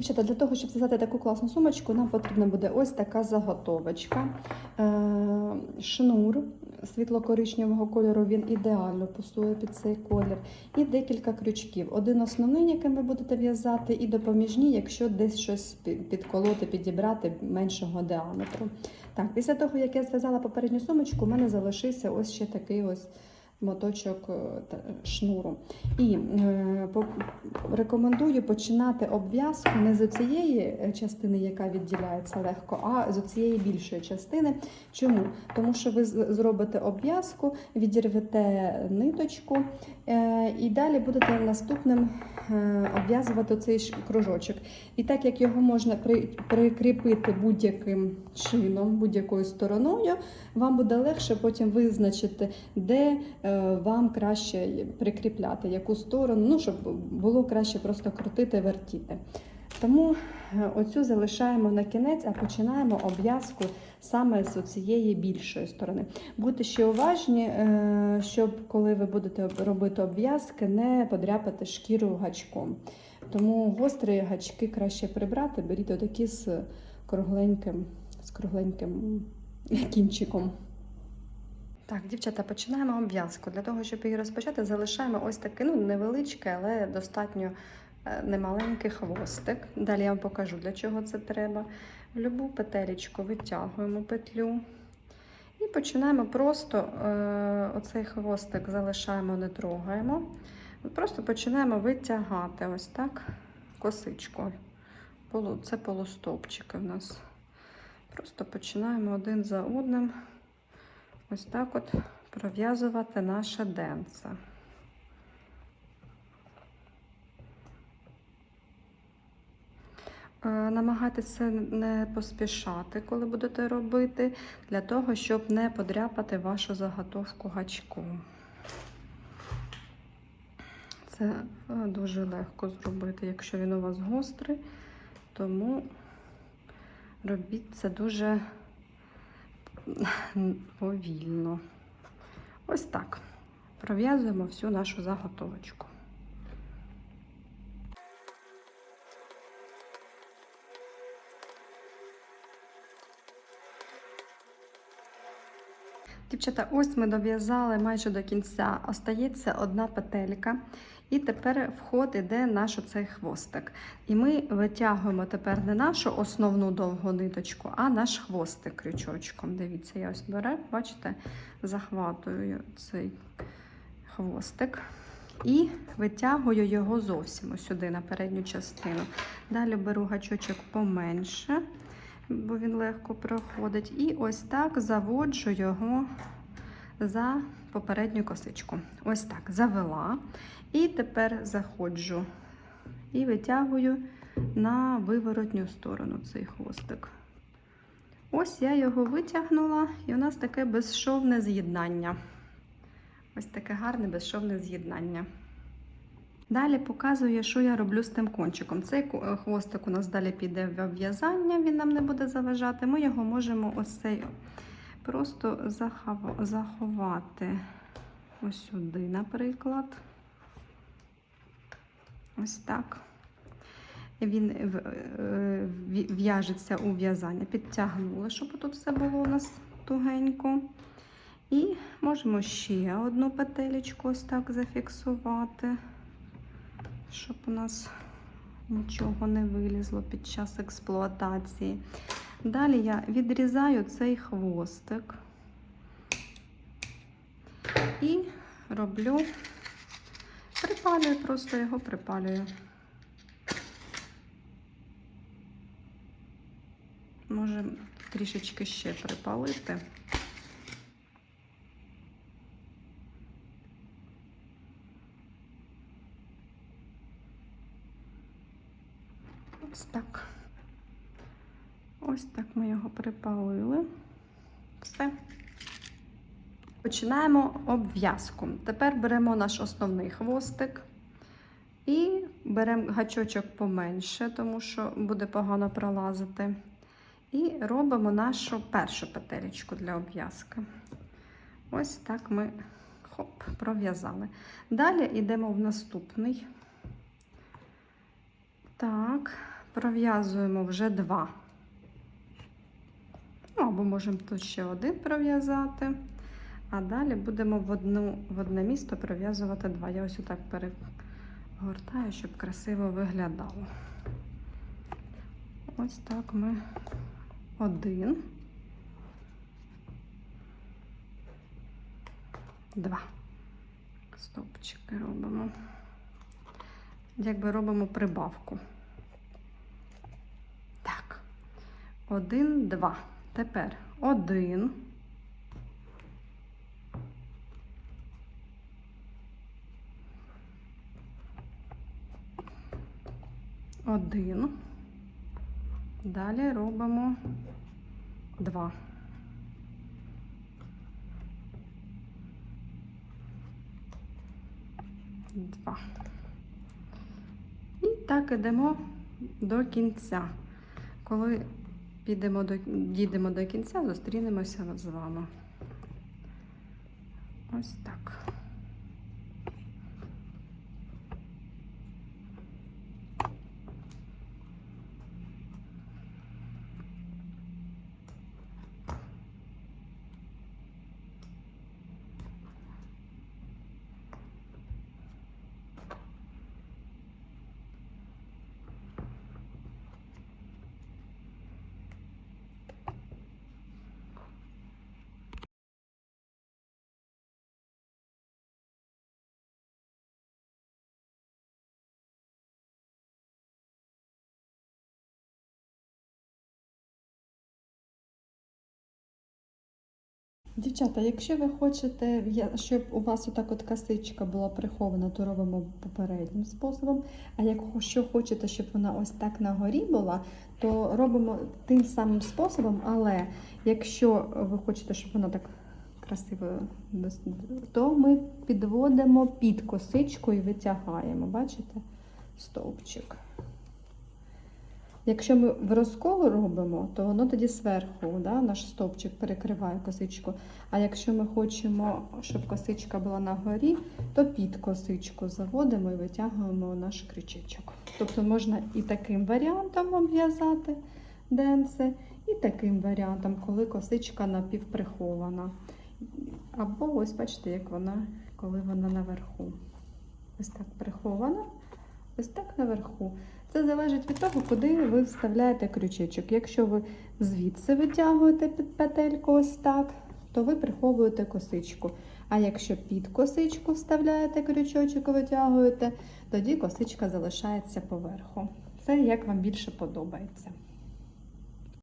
Дівчата, для того, щоб зв'язати таку класну сумочку, нам потрібна буде ось така заготовочка. Е, шнур світло-коричневого кольору, він ідеально пасує під цей колір. І декілька крючків. Один основний, яким ви будете в'язати, і допоміжні, якщо десь щось підколоти, підібрати меншого діаметру. Так, після того, як я зв'язала попередню сумочку, у мене залишився ось ще такий ось моточок е, шнуру. І е, рекомендую починати обв'язку не з цієї е, частини, яка відділяється легко, а з цієї більшої частини. Чому? Тому що ви зробите обв'язку, відірвете ниточку е, і далі будете наступним е, обв'язувати цей кружочок. І так як його можна при, прикріпити будь-яким чином, будь-якою стороною, вам буде легше потім визначити, де е, вам краще прикріпляти, яку сторону, ну, щоб було краще просто крутити, вертіти. Тому е, оцю залишаємо на кінець, а починаємо обв'язку саме з цієї більшої сторони. Будьте ще уважні, е, щоб коли ви будете робити обв'язки, не подряпати шкіру гачком. Тому гострі гачки краще прибрати, беріть отакі з кругленьким, з кругленьким кінчиком. Так, дівчата, починаємо обв'язку. Для того, щоб її розпочати, залишаємо ось такий ну, невеличкий, але достатньо е, немаленький хвостик. Далі я вам покажу, для чого це треба. В любу петелечку витягуємо петлю. І починаємо просто е, оцей хвостик залишаємо, не трогаємо. Просто починаємо витягати ось так косичкою. Це полустовпчики в нас. Просто починаємо один за одним ось так от пров'язувати наше денце. Е, Намагайтеся не поспішати, коли будете робити, для того, щоб не подряпати вашу заготовку гачком. Це е, дуже легко зробити, якщо він у вас гострий, тому робіть це дуже повільно. Ось так. Пров'язуємо всю нашу заготовочку. Дівчата, ось ми дов'язали майже до кінця. Остається одна петелька. І тепер вход іде наш оцей хвостик. І ми витягуємо тепер не нашу основну довгу ниточку, а наш хвостик крючочком. Дивіться, я ось беру, бачите, захватую цей хвостик. І витягую його зовсім сюди на передню частину. Далі беру гачочок поменше, бо він легко проходить. І ось так заводжу його за попередню косичку. Ось так завела. І тепер заходжу і витягую на виворотню сторону цей хвостик. Ось я його витягнула, і у нас таке безшовне з'єднання. Ось таке гарне безшовне з'єднання. Далі показую, що я роблю з тим кончиком. Цей е, хвостик у нас далі піде в обв'язання, він нам не буде заважати. Ми його можемо ось цей просто захова- заховати ось сюди, наприклад. Ось так. Він е, ві- в'яжеться у в'язання. Підтягнули, щоб тут все було у нас тугенько. І можемо ще одну петелечку ось так зафіксувати, щоб у нас нічого не вилізло під час експлуатації. Далі я відрізаю цей хвостик і роблю, припалюю, просто його припалюю. Може трішечки ще припалити. Ось так. Ось так ми його припалили. Все. Починаємо обв'язку. Тепер беремо наш основний хвостик і беремо гачочок поменше, тому що буде погано пролазити. І робимо нашу першу петелечку для обв'язки. Ось так ми хоп, пров'язали. Далі йдемо в наступний. Так, Пров'язуємо вже два. Ну, або можемо тут ще один пров'язати. А далі будемо в, одну, в одне місто пров'язувати два. Я ось отак перегортаю, щоб красиво виглядало. Ось так ми один. Два. Стопчики робимо. Якби робимо прибавку. Так. Один, два. Тепер один. Один. Далі робимо два. Два. І так ідемо до кінця. Коли підемо до, дійдемо до кінця, зустрінемося з вами. Ось так. Дівчата, якщо ви хочете, щоб у вас отак от косичка була прихована, то робимо попереднім способом. А якщо хочете, щоб вона ось так на горі була, то робимо тим самим способом. Але якщо ви хочете, щоб вона так красиво, то ми підводимо під косичку і витягаємо. Бачите? Стовпчик. Якщо ми в розколу робимо, то воно тоді зверху, да, наш стовпчик перекриває косичку. А якщо ми хочемо, щоб косичка була на горі, то під косичку заводимо і витягуємо наш крючечок. Тобто можна і таким варіантом обв'язати денце, і таким варіантом, коли косичка напівприхована. Або ось бачите, як вона, коли вона наверху. Ось так прихована, ось так наверху. Це залежить від того, куди ви вставляєте крючечок. Якщо ви звідси витягуєте під петельку ось так, то ви приховуєте косичку. А якщо під косичку вставляєте крючочок і витягуєте, тоді косичка залишається поверху. Це як вам більше подобається.